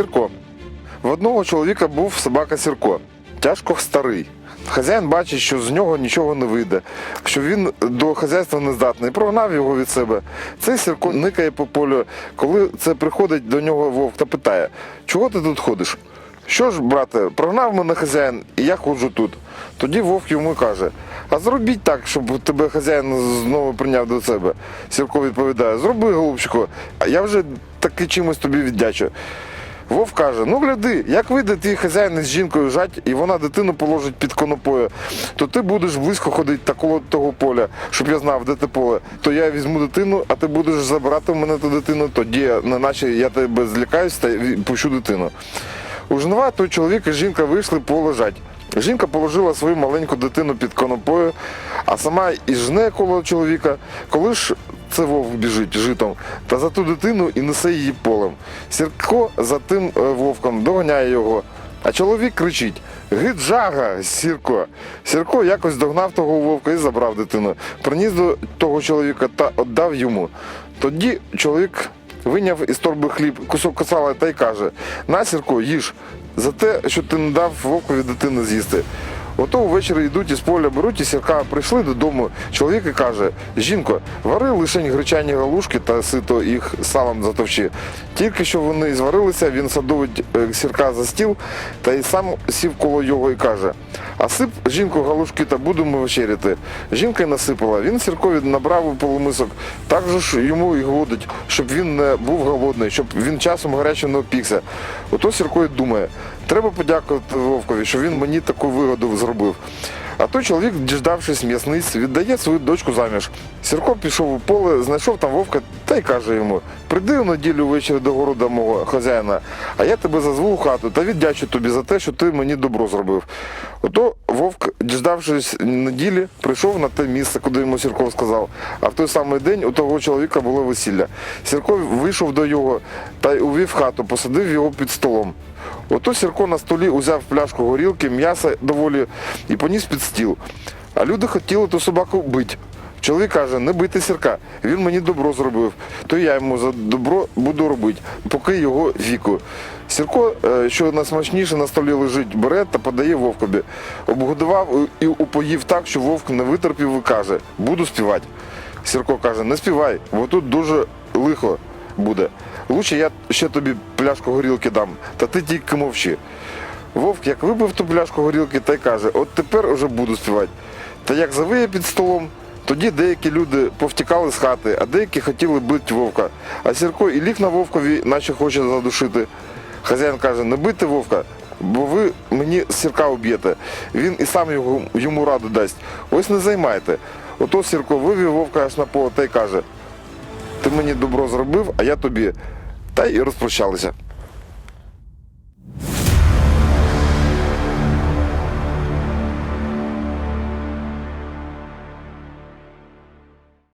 Сірко. В одного чоловіка був собака Сірко, тяжко старий. Хазяїн бачить, що з нього нічого не вийде, що він до хазяйства не здатний, прогнав його від себе. Цей Сірко никає по полю, коли це приходить до нього вовк та питає: чого ти тут ходиш? Що ж, брате, прогнав мене хазяїн, і я ходжу тут. Тоді вовк йому каже: А зробіть так, щоб тебе хазяїн знову прийняв до себе. Сірко відповідає: Зроби, голубчику, я вже таки чимось тобі віддячу. Вовк каже: ну гляди, як вийде твій хазяїн із жінкою жать, і вона дитину положить під конопою, то ти будеш близько ходити та коло того поля, щоб я знав, де те поле. То я візьму дитину, а ти будеш забирати в мене ту дитину, тоді я, неначе я тебе злякаюсь та пущу дитину. У жнива той чоловік і жінка вийшли полежать. Жінка положила свою маленьку дитину під конопою, а сама і жне коло чоловіка, коли ж це вовк біжить житом, та за ту дитину і несе її полем. Сірко за тим е, вовком доганяє його. А чоловік кричить: Гид жага, Сірко. Сірко якось догнав того вовка і забрав дитину. Приніс до того чоловіка та віддав йому. Тоді чоловік виняв із торби хліб, кусок сала та й каже: На, Сірко, їж за те, що ти не дав вовкові дитини з'їсти. Ото ввечері йдуть із поля, беруть і сірка, прийшли додому. Чоловік і каже: Жінко, вари лишень гречані галушки та сито їх салом затовчи. Тільки що вони зварилися, він садовить е, сірка за стіл та й сам сів коло його і каже: А сип жінку галушки та будемо вечеряти. Жінка й насипала. Він сіркові набрав у полумисок. Так же ж йому і годить, щоб він не був голодний, щоб він часом гаряче не опікся. Ото Сірко й думає, треба подякувати Вовкові, що він мені таку вигоду зробив. А той чоловік, діждавшись м'ясниць, віддає свою дочку заміж. Сірко пішов у поле, знайшов там вовка та й каже йому: прийди у неділю ввечері до города мого хазяїна, а я тебе зазву у хату та віддячу тобі за те, що ти мені добро зробив. Ото вовк, діждавшись неділі, прийшов на те місце, куди йому Сірко сказав. А в той самий день у того чоловіка було весілля. Сірко вийшов до його та й увів хату, посадив його під столом. Ото Сірко на столі узяв пляшку горілки, м'яса доволі і поніс під стіл. А люди хотіли ту собаку бити. Чоловік каже, не бити сірка, він мені добро зробив, то я йому за добро буду робити, поки його віку. Сірко, е, що найсмачніше на столі лежить, бере та подає вовкові. Обгодував і упоїв так, що вовк не витерпів і каже, буду співати. Сірко каже, не співай, бо тут дуже лихо буде. Лучше я ще тобі пляшку горілки дам, та ти тільки мовчи. Вовк як випив ту пляшку горілки та й каже, от тепер уже буду співати. Та як завиє під столом, тоді деякі люди повтікали з хати, а деякі хотіли бити вовка. А Сірко і ліг на вовкові, наче хоче задушити. Хазяїн каже, не бити вовка, бо ви мені сірка уб'єте. Він і сам його, йому раду дасть. Ось не займайте. Ото Сірко вивів вовка аж на поле та й каже, ти мені добро зробив, а я тобі. Та й розпрощалися.